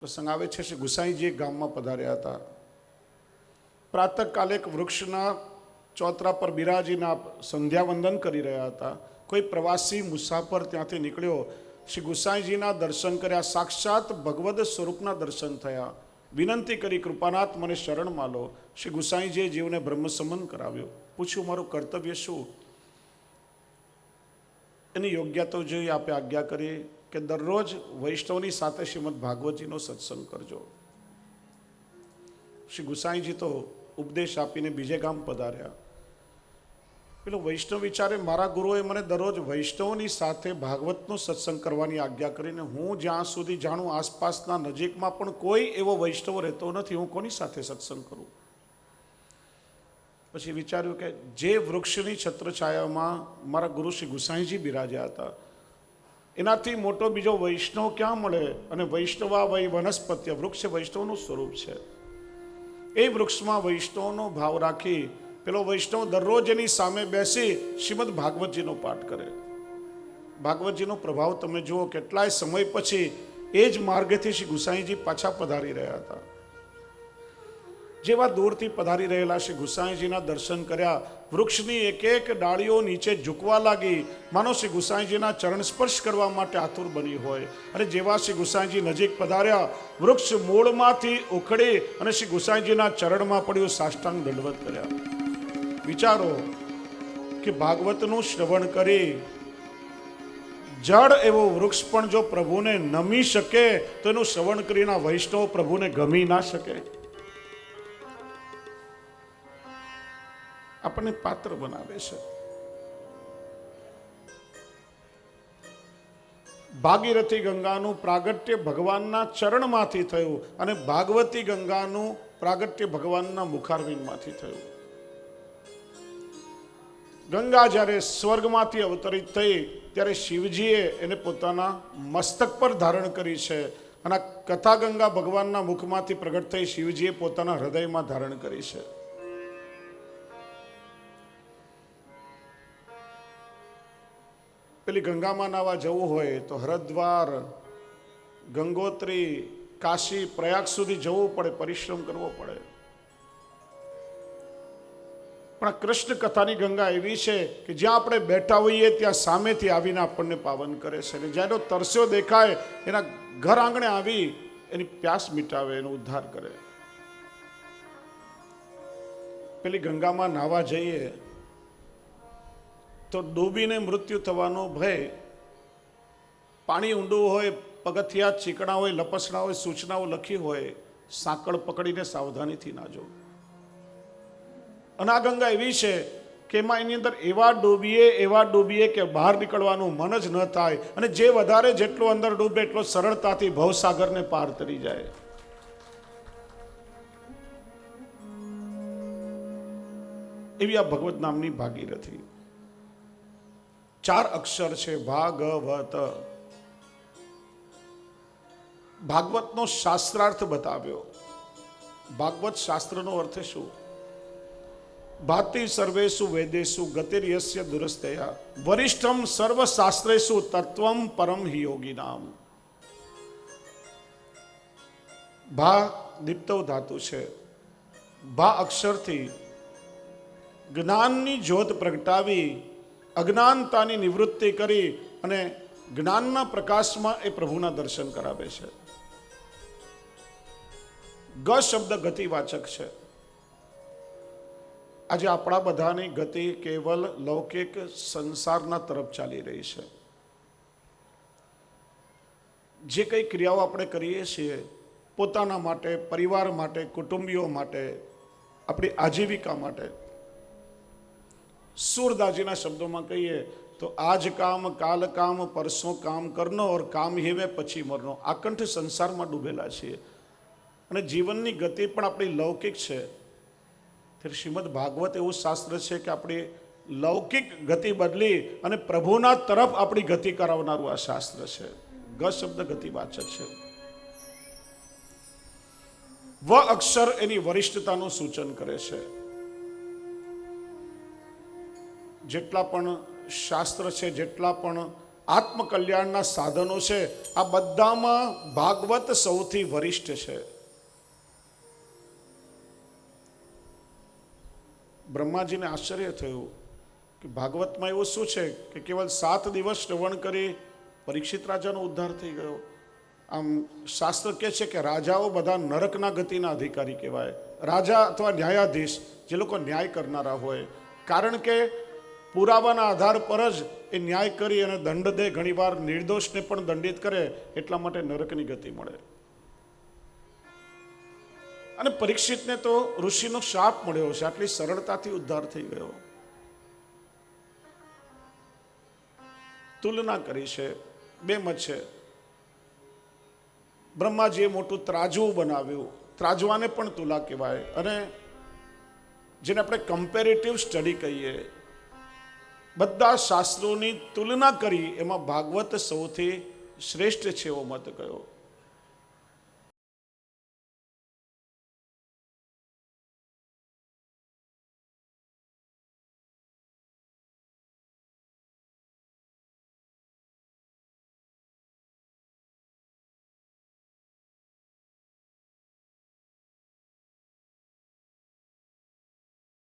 પ્રસંગ આવે છે, શ્રી ગુસાઈજી ગામમાં પધાર્યા હતા. પ્રાતઃકાલે એક વૃક્ષના ચોતરા પર બિરાજીના સંધ્યાવંદન કરી રહ્યા હતા. કોઈ પ્રવાસી મુસાફર ત્યાંથી નીકળ્યો. શ્રી ગુસાઈજીના દર્શન કર્યા, સાક્ષાત ભગવદ સ્વરૂપના દર્શન થયા. વિનંતી કરી, કૃપાનાથ, મને શરણ માલો. શ્રી ગુસાઈજીએ જીવને બ્રહ્મસમન કરાવ્યો. પૂછ્યું, મારું કર્તવ્ય શું? એની યોગ્યતા જોઈ આપે આજ્ઞા કરી કે દરરોજ વૈષ્ણવની સાથે શ્રીમદ ભાગવતજીનો સત્સંગ કરજો. શ્રી ગુસાઈજી તો ઉપદેશ આપીને બીજે ગામ પધાર્યા. પેલો વૈષ્ણવ વિચારે, મારા ગુરુએ મને દરરોજ વૈષ્ણવની સાથે ભાગવતનો સત્સંગ કરવાની આજ્ઞા કરીને હું જ્યાં સુધી જાણું આસપાસના નજીકમાં પણ કોઈ એવો વૈષ્ણવ રહેતો નથી, હું કોની સાથે સત્સંગ કરું? પછી વિચાર્યું કે જે વૃક્ષની છત્રછાયામાં મારા ગુરુ શ્રી ગુસાઈજી બિરાજ્યા હતા એનાથી મોટો બીજો વૈષ્ણવ ક્યાં મળે? અને વૈષ્ણવા વૈ વનસ્પત્ય વૃક્ષ વૈષ્ણવનું સ્વરૂપ છે. એ વૃક્ષમાં વૈષ્ણવનો ભાવ રાખી, પેલો વૈષ્ણવ દરરોજ એની સામે બેસી શ્રીમદ ભાગવતજીનો પાઠ કરે. ભાગવતજીનો પ્રભાવ તમે જુઓ, કેટલાય સમય પછી એ જ માર્ગેથી શ્રી ગુસાઈજી પાછા પધારી રહ્યા હતા. જેવા દૂરથી પધારી રહેલા શ્રી ગુસાઈજીના દર્શન કર્યા, વૃક્ષની એક એક ડાળીઓ નીચે ઝૂકવા લાગી. માનો શ્રી ગુસાઈજીના ચરણ સ્પર્શ કરવા માટે આતુર બની હોય. અને જેવા શ્રી ગુસાઈજી નજીક પધાર્યા, વૃક્ષ મૂળમાંથી ઉખડી અને શ્રી ગુસાઈજીના ચરણમાં પડ્યું સાષ્ટાંગ દંડવત કર્યા. વિચારો કે ભાગવતનું શ્રવણ કરી જડ એવો વૃક્ષ પણ જો પ્રભુને નમી શકે, તો એનું શ્રવણ કરીને વૈષ્ણવ પ્રભુને ગમી ના શકે. આપણને પાત્ર બનાવે છે. ભાગીરથી ગંગાનું પ્રાગટ્ય ભગવાનના ચરણમાંથી થયું અને ભાગવતી ગંગાનું પ્રાગટ્ય ભગવાનના મુખારવિંદમાંથી થયું. ગંગા જ્યારે સ્વર્ગમાંથી અવતરિત થઈ, ત્યારે શિવજીએ એને પોતાના મસ્તક પર ધારણ કરી છે અને કથા ગંગા ભગવાનના મુખમાંથી પ્રગટ થઈ શિવજીએ પોતાના હૃદયમાં ધારણ કરી છે. પેલી ગંગામાં નાવા જવું હોય તો હરદ્વાર, ગંગોત્રી, કાશી, પ્રયાગ સુધી જવું પડે, પરિશ્રમ કરવો પડે. પણ કૃષ્ણ કથાની ગંગા એવી છે કે જ્યાં આપણે બેઠા હોઈએ ત્યાં સામેથી આવીને આપણને પાવન કરે છે. અને જ્યારે તરસ્યો દેખાય, એના ઘર આંગણે આવી એની પ્યાસ મિટાવે, એનો ઉદ્ધાર કરે. પેલી ગંગામાં નાવા જઈએ તો ડૂબીને મૃત્યુ થવાનો ભય. પાણી ઊંડું હોય, પગથિયા ચીકણા હોય, લપસણા હોય, સૂચનાઓ લખી હોય, સાંકળ પકડીને સાવધાનીથી ના જો અનાગંગા એવી છે કે એમાં એની અંદર એવા ડૂબીએ એવા ડૂબીએ કે બહાર નીકળવાનું મન જ ન થાય અને જે વધારે જેટલો અંદર ડૂબે એટલો સરળતાથી ભવસાગરને પાર તરી જાય. એવી આ ભગવત નામની ભાગીરથી. ચાર અક્ષર છે ભાગવત. ભાગવતનો શાસ્ત્રાર્થ બતાવ્યો. ભાગવત શાસ્ત્રનો અર્થ શું? ભાતિ સર્વેશુ વેદેશુ ગતિર્યસ્ય દુરસ્તયા. વરિષ્ઠમ સર્વશાસ્ત્રેશુ તત્વમ પરમ હિ યોગીનામ. ભા દીપ્તવ ધાતુ છે. ભા અક્ષરથી જ્ઞાનની જ્યોત પ્રગટાવી અજ્ઞાનતાની નિવૃત્તિ કરી અને જ્ઞાનના પ્રકાશમાં એ પ્રભુના દર્શન કરાવે છે. ગ શબ્દ ગતિવાચક છે. આજે આપણા બધાની ગતિ કેવલ લૌકિક સંસારના તરફ ચાલી રહી છે. જે કંઈ ક્રિયાઓ આપણે કરીએ છીએ, પોતાના માટે, પરિવાર માટે, કુટુંબીઓ માટે, આપણી આજીવિકા માટે સુરદાજીના શબ્દોમાં કહીએ તો આજ કામ, કાલ કામ, પરસો કામ કરનો ઓર કામ હેવે પછી મરનો. આકંઠ સંસારમાં ડૂબેલા છીએ. અને જીવનની ગતિ પણ આપણી લૌકિક છે. ત્યારે શ્રીમદ ભાગવત એવું શાસ્ત્ર છે કે આપણી લૌકિક ગતિ બદલી અને પ્રભુના તરફ આપણી ગતિ કરાવનારું આ શાસ્ત્ર છે. ગ શબ્દ ગતિવાચક છે. વ અક્ષર એની વરિષ્ઠતાનું સૂચન કરે છે. જેટલા પણ શાસ્ત્ર છે, જેટલા પણ આત્મકલ્યાણના સાધનો છે, આ બધામાં ભાગવત સૌથી વરિષ્ઠ છે. બ્રહ્માજીને આશ્ચર્ય થયું કે ભાગવતમાં એવું શું છે કે કેવલ સાત દિવસ શ્રવણ કરી પરીક્ષિત રાજાનો ઉદ્ધાર થઈ ગયો? આમ શાસ્ત્ર કહે છે કે રાજાઓ બધા નરકના ગતિના અધિકારી કહેવાય. રાજા અથવા ન્યાયાધીશ, જે લોકો ન્યાય કરનારા હોય. કારણ કે પુરાવાના આધાર પર જ એ ન્યાય કરી અને દંડ દે. ઘણીવાર નિર્દોષને પણ દંડિત કરે, એટલા માટે નરકની ગતિ મળે. અને પરીક્ષિતને તો ઋષિનો શાપ મળ્યો છે, આટલી સરળતાથી ઉદ્ધાર થઈ ગયો. તુલના કરી છે બે મત છે. બ્રહ્માજીએ મોટું ત્રાજવું બનાવ્યું. ત્રાજવાને પણ તુલા કહેવાય. અને જેને આપણે કમ્પેરેટિવ સ્ટડી કહીએ બધા શાસ્ત્રોની તુલના કરી એમાં ભાગવત સૌથી શ્રેષ્ઠ છે એવો મત કયો?